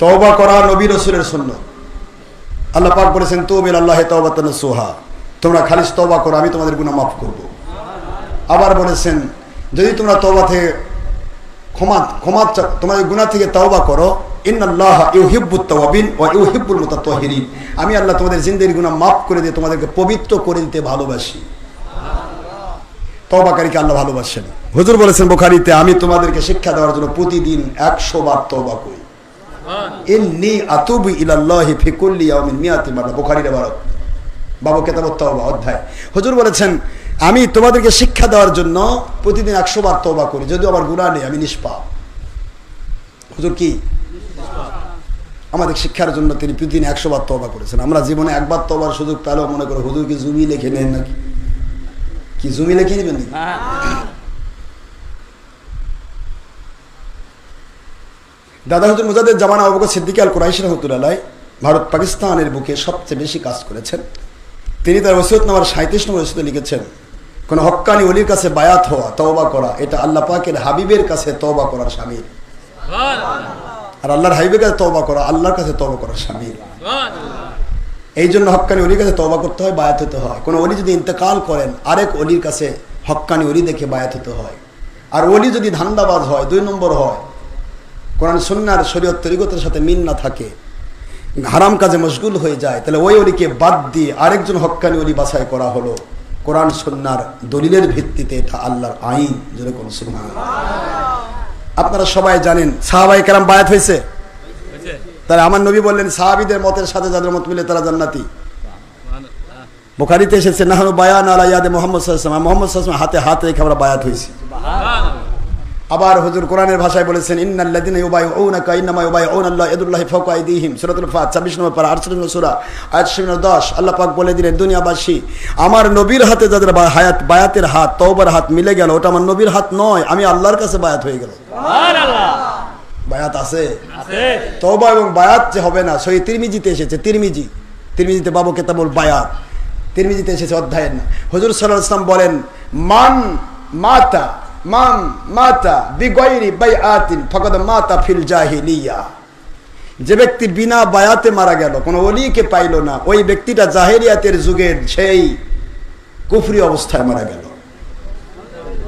তওবা করা নবী রসুলের শূন্য আল্লাহ পাক বলেছেন তো বিল আল্লাহ সোহা তোমরা খালিস তওবা করো, আমি তোমাদের গুণা মাফ করব। আবার বলেছেন, যদি তোমরা তওবা থেকে ক্ষমা ক্ষমা তোমাদের গুনাহ থেকে তওবা করো, ইন্নাল্লাহ ইউহিব্বুত মুতাতাহহিরিন আমি আল্লাহ তোমাদের জিন্দেগির গুনাহ মাফ করে দিয়ে তোমাদেরকে পবিত্র করে দিতে ভালোবাসি। তওবাকারীকে আল্লাহ ভালোবাসেন। হুজুর বলেছেন, বুখারীতে আমি তোমাদেরকে শিক্ষা দেওয়ার জন্য প্রতিদিন একশো বার তওবা করি। ইন্নি আতুবু ইলাল্লাহি ফি কুল্লি ইয়াউমিন মিয়াতি মাররা। বুখারীর ইবারত বাবু কেতাবত তওবা অধ্যায়। হুজুর বলেছেন, আমি তোমাদেরকে শিক্ষা দেওয়ার জন্য প্রতিদিন একশো বার তওবা করি, যদিও আমার গুনাহ নেই, আমি নিষ্পাপ। হুজুর কি? আমাদের শিক্ষার জন্য তিনি প্রতিদিন একশো বার তওবা করেছেন। আমরা জীবনে একবার তওবার সুযোগ পেলেও মনে করো, হুজুর কি জমি লিখে নেন নাকি? কি জমি লিখে নেবেন নাকি? দাদা হুজুর মুজাদের জামানা বকর সিদ্দিক আল কুরাইশ রহমতুল্লাহ ভারত পাকিস্তানের বুকে সবচেয়ে বেশি কাজ করেছেন। তিনি তার ওসিয়ত নামার সাঁত্রিশ নম্বর ওসিয়তে লিখেছেন কোন হক্কানি অলির কাছে বায়াত হওয়া তওবা করা এটা আল্লাহ পাকের হাবিবের কাছে তওবা করার স্বামীর আর আল্লাহর হাবিবের কাছে তওবা করা আল্লাহর কাছে তওবা করার স্বামীর এই জন্য হক্কানি অলির কাছে তওবা করতে হয় বায়াত হতে হয়। কোনো অলি যদি ইন্তেকাল করেন আরেক অলির কাছে হক্কানি অলি দেখে বায়াত হতে হয়। আর অলি যদি ধান্দাবাজ হয় দুই নম্বর হয় কোরআন সুন্নার শরীয়ত তরিকতের সাথে মিল না থাকে, হারাম কাজে মশগুল হয়ে যায়, তাহলে ওই অলিকে বাদ দিয়ে আরেকজন হক্কানি অলি বাছাই করা হলো। কোরআন সুন্নার দলিলের ভিত্তিতে এটা আল্লাহর আইন যেরকম আপনারা সবাই জানেন সাহাবাই কেরাম বায়াত হয়েছে? তাহলে আমার নবী বললেন, সাহাবিদের মতের সাথে যাদের মত মিলে তারা জান্নাতি। বোখারিতে এসেছে না হলো বায়ান আলা ইয়াদে মোহাম্মদ সাল্লাম মোহাম্মদ সাল্লাম হাতে হাত রেখে আমরা বায়াত হয়েছি। আবার হুজুর কোরআনের ভাষায় বলেছেন ইন্নাল্লাযিনা ইউবাইউনাকা ইন্নামা ইউবাইউনাল্লাহ ইয়াদুল্লাহি ফাওকা আইদিহিম। সূরাতুল ফাত 26 নম্বর পারা 38 নম্বর সূরা আয়াত 10 আল্লাহ পাক বলে দিলেন দুনিয়াবাসী আমার নবীর হাতে যাদের হায়াত বায়াতের হাত তওবার হাত মিলে গেল ওটা আমার নবীর হাত নয় আমি আল্লাহর কাছে বায়াত হয়ে গেল বায়াত আছে? তওবা এবং বায়াত যে হবে না সই তিরমিজিতে এসেছে তিরমিজি। তিরমিজিতে বাবু কেতাবুল বায়াত তিরমিজিতে এসেছে অধ্যায়ের না হুজুর সাল্লাল্লাহু আলাইহি সাল্লাম বলেন মান মাতা মান মাতা বিগয়রি বাইআতিন ফাকাদ মাতা ফিল জাহিলিয়া। যে ব্যক্তি বিনা বায়াতে মারা গেল কোনো অলিকে পাইল না ওই ব্যক্তিটা জাহেরিয়াতের যুগের সেই কুফরি অবস্থায় মারা গেল।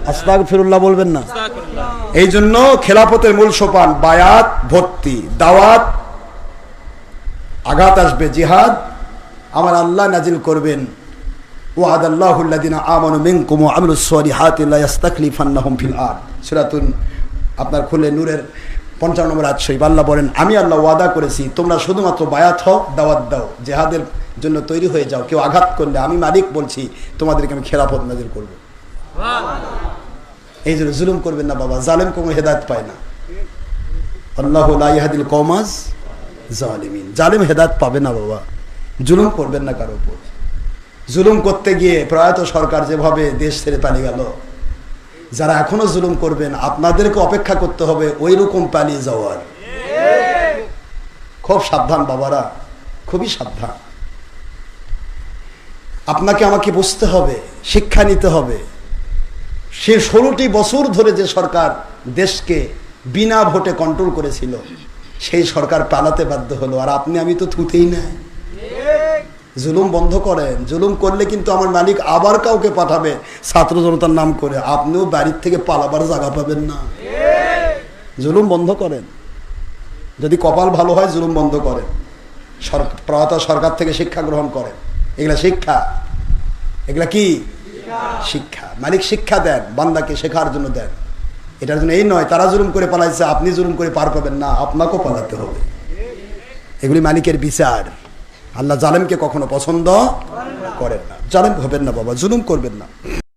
আস্তাগ ফিরুল্লাহ বলবেন না? এই জন্য খেলাফতের মূল সোপান বায়াত ভর্তি দাওয়াত আঘাত আসবে জিহাদ। আমার আল্লাহ নাজিল করবেন। ওয়াদ আল্লাহুল্লাদিনা আমানু মিনকুম ওয়া আমিলুস সলিহাতি লা ইস্তাখলিফান্নাহুম ফিল আরদ। সূরাতুন আপনার খুলে নূরের পঞ্চান্ন নম্বর আয়াত শরীফ, আল্লাহ বলেন, আমি আল্লাহ ওয়াদা করেছি, তোমরা শুধুমাত্র বায়াত হও, দাওয়াত দাও। জেহাদের জন্য তৈরি হয়ে যাও। কেউ আঘাত করলে আমি মালিক বলছি, তোমাদেরকে আমি খেলাফত নাজিল করব। এই জন্য জুলুম করবেন না বাবা, জালেম কোনো হেদায়ত পায় না। আল্লাহ লাইহাদিল কমাজ জালিমিন। জালিম হেদায়ত পাবে না বাবা। জুলুম করবেন না কারও উপর। জুলুম করতে গিয়ে প্রয়াত সরকার যেভাবে দেশ ছেড়ে পালিয়ে গেল, যারা এখনও জুলুম করবেন, আপনাদেরকে অপেক্ষা করতে হবে ওই রকম পালিয়ে যাওয়ার। খুব সাবধান বাবারা, খুবই সাবধান। আপনাকে আমাকে বুঝতে হবে, শিক্ষা নিতে হবে। সে ষোলোটি বছর ধরে যে সরকার দেশকে বিনা ভোটে কন্ট্রোল করেছিল, সেই সরকার পালাতে বাধ্য হলো। আর আপনি, আমি তো থুতেই নাই। জুলুম বন্ধ করেন। জুলুম করলে কিন্তু আমার মালিক আবার কাউকে পাঠাবে। ছাত্র জনতার নাম করে। আপনিও বাড়ির থেকে পালাবার জায়গা পাবেন না। জুলুম বন্ধ করেন। যদি কপাল ভালো হয়, জুলুম বন্ধ করেন। প্রয়াত সরকার থেকে শিক্ষা গ্রহণ করেন। এগুলা শিক্ষা। এগুলা কি? শিক্ষা। মালিক শিক্ষা দেন, বান্দাকে শেখার জন্য দেন। এটার জন্য এই নয়, তারা জুলুম করে পালাইছে, আপনি জুলুম করে পার পাবেন না, আপনাকেও পালাতে হবে। এগুলি মালিকের বিচার। আল্লাহ জালেমকে কখনো পছন্দ করেন না। জালেম হবেন না বাবা জুলুম করবেন না।